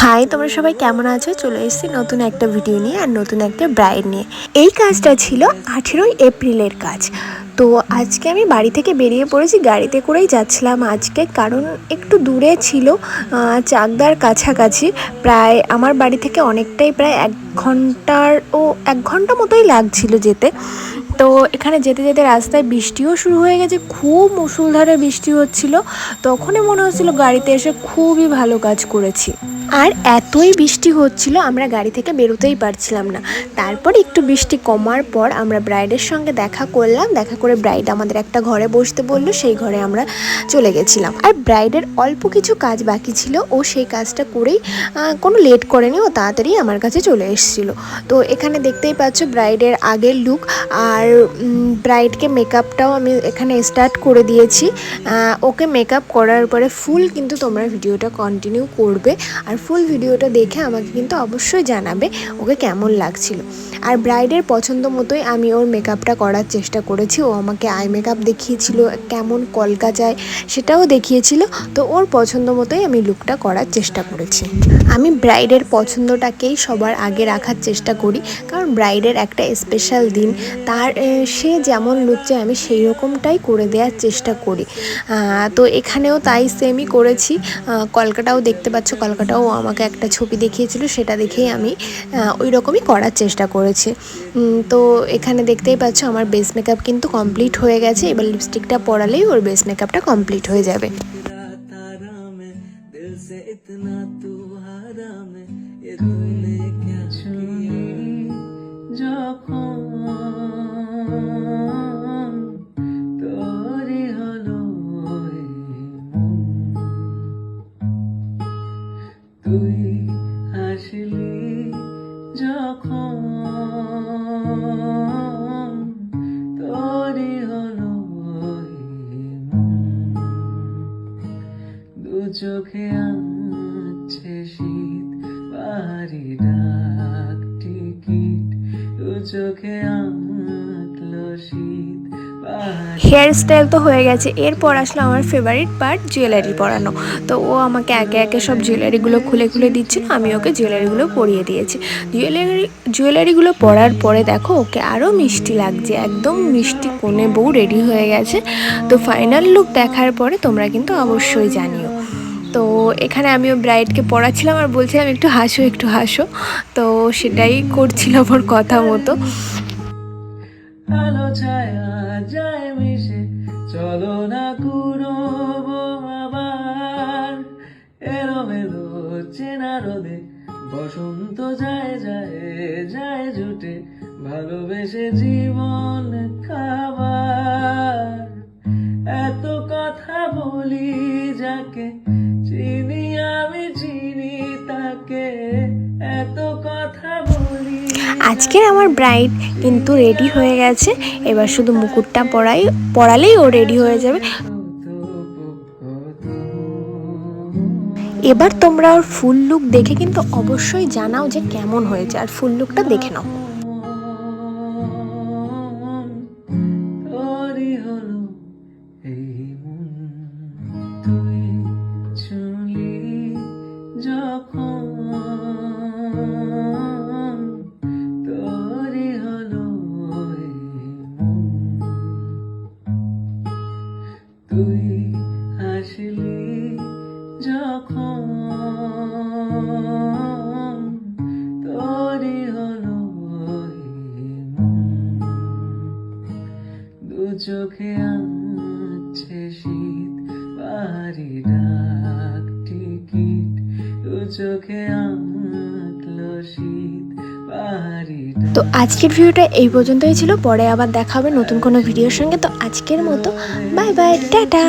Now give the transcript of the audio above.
High, তোমরা সবাই কেমন আছো? চলে এসেছি নতুন একটা ভিডিও নিয়ে আর নতুন একটা ব্রাইড নিয়ে। এই কাজটা ছিল আঠেরোই এপ্রিলের কাজ। তো আজকে আমি বাড়ি থেকে বেরিয়ে পড়েছি, গাড়িতে করেই যাচ্ছিলাম আজকে। কারণ একটু দূরে ছিল চাকদার কাছাকাছি। প্রায় আমার বাড়ি থেকে অনেকটাই প্রায় এক ঘণ্টার ও এক ঘণ্টা মতোই লাগছিল যেতে। তো এখানে যেতে যেতে রাস্তায় বৃষ্টিও শুরু হয়ে গেছে, খুব মুসুলধারে বৃষ্টি হচ্ছিল। তখনই মনে হচ্ছিল গাড়িতে এসে খুবই ভালো কাজ করেছি। আর এতই বৃষ্টি হচ্ছিল, আমরা গাড়ি থেকে বেরোতেই পারছিলাম না। তারপর একটু বৃষ্টি কমার পর আমরা ব্রাইডের সঙ্গে দেখা করলাম। দেখা করে ব্রাইড আমাদের একটা ঘরে বসতে বলল, সেই ঘরে আমরা চলে গেছিলাম। আর ব্রাইডের অল্প কিছু কাজ বাকি ছিল, ও সেই কাজটা করেই কোনো লেট করেনি, ও তাড়াতাড়ি আমার কাছে চলে এসেছিল। তো এখানে দেখতেই পাচ্ছ ব্রাইডের আগের লুক আর ব্রাইডকে মেকআপটাও আমি এখানে স্টার্ট করে দিয়েছি। ওকে মেকআপ করার পরে ফুল কিন্তু তোমরা ভিডিওটা কন্টিনিউ করবে। আর ফুল ভিডিওটা দেখে আমাকে কিন্তু অবশ্যই জানাবে ওকে কেমন লাগছিল। আর ব্রাইডের পছন্দ মতোই আমি ওর মেকআপটা করার চেষ্টা করেছি। ও আমাকে আই মেকআপ দেখিয়েছিল, কেমন কলকা যায় সেটাও দেখিয়েছিল। তো ওর পছন্দ মতোই আমি লুকটা করার চেষ্টা করেছি। আমি ব্রাইডের পছন্দটাকেই সবার আগে রাখার চেষ্টা করি। কারণ ব্রাইডের একটা স্পেশাল দিন। তার সে যেমন লুক চায়, আমি সেই রকমটাই করে দেওয়ার চেষ্টা করি। তো এখানেও তাই সেমই করেছি। কলকাটাও দেখতে পাচ্ছ কলকাটাও আমাকে একটা ছবি দেখিয়েছিল সেটা দেখেই আমি আহ, ওই রকমই করার চেষ্টা করেছি উম, তো এখানে দেখতেই পাচ্ছ আমার বেস মেকআপ কিন্তু কমপ্লিট হয়ে গেছে এবার লিপস্টিকটা পরালেই ওর বেস মেকআপটা কমপ্লিট হয়ে যাবে तारा मैं दिल से इतना तू हारा मैं ये तूने তুই হাসলি যখন তোরে হলো দু চোখে আছে শীত, বাড়ি ডাক টিকিট। দু চোখে আঁকলো শীত হেয়ার স্টাইল তো হয়ে গেছে। এরপর আসলো আমার ফেভারিট পার্ট জুয়েলারি পরানো। তো ও আমাকে একে একে সব জুয়েলারিগুলো খুলে খুলে দিচ্ছিল, আমি ওকে জুয়েলারিগুলো পরিয়ে দিয়েছি। জুয়েলারি জুয়েলারিগুলো পরার পরে দেখো, ওকে আরও মিষ্টি লাগছে, একদম মিষ্টি কোণে বউ রেডি হয়ে গেছে। তো ফাইনাল লুক দেখার পরে তোমরা কিন্তু অবশ্যই জানিও। তো এখানে আমি আমিও ব্রাইডকে পড়াচ্ছিলাম আর বলছিলাম, একটু হাসো একটু হাসো। তো সেটাই করছিল ওর কথা মতো। আলো ছায়া যায় মিশে। চলো না কুড়োবো আবার। এলো মেলো চেনা রোদে, বসন্ত যায় যায় যায় জুটে। ভালোবেসে জীবন খাবার। এত কথা বলি যাকে আজকের আমার ব্রাইড কিন্তু রেডি হয়ে গেছে। এবার শুধু মুকুটটা পরাই, পরালেই ও রেডি হয়ে যাবে। এবার তোমরা ওর ফুল লুক দেখে কিন্তু অবশ্যই জানাও যে কেমন হয়েছে। আর ফুল লুকটা দেখে নাও। যখন তুই হাসলি যখন তোরই হলো দু চোখে আছে শীত বাড়ি ডাক টিকিট। দু চোখে আঁকলো তো আজকের ভিডিওটা এই পর্যন্তই ছিল। পরে আবার দেখা হবে নতুন কোনো ভিডিওর সঙ্গে। তো আজকের মতো বাই বাই টাটা।